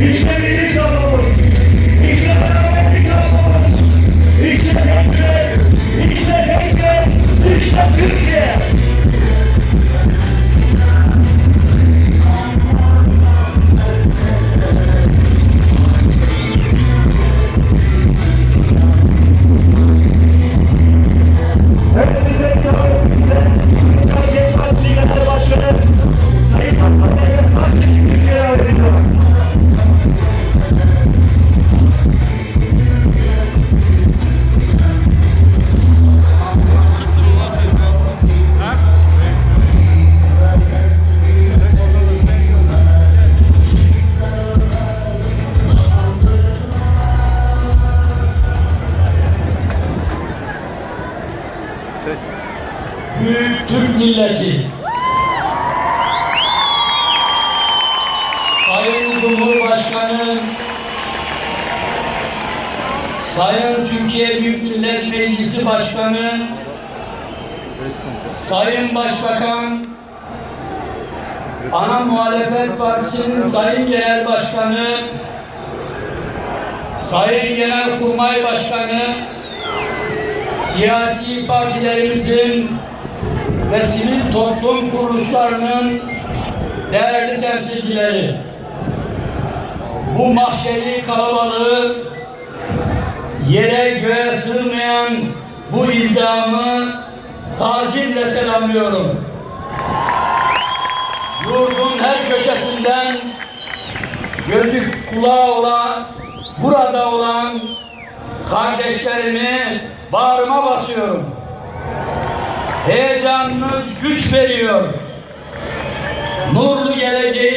Yeah. Büyük Türk milleti. Sayın Cumhurbaşkanı, Sayın Türkiye Büyük Millet Meclisi Başkanı, Sayın Başbakan, Ana Muhalefet Partisi'nin Sayın Genel Başkanı, Sayın Genelkurmay Başkanı, siyasi partilerimizin ve sivil toplum kuruluşlarının değerli temsilcileri, bu mahşeri kalabalığı yere göğe sığmayan bu izdihamı tazimle selamlıyorum. Yurdun her köşesinden gözü kulağı olan, burada olan kardeşlerimi bağrıma basıyorum. Heyecanınız güç veriyor. Nurlu geleceği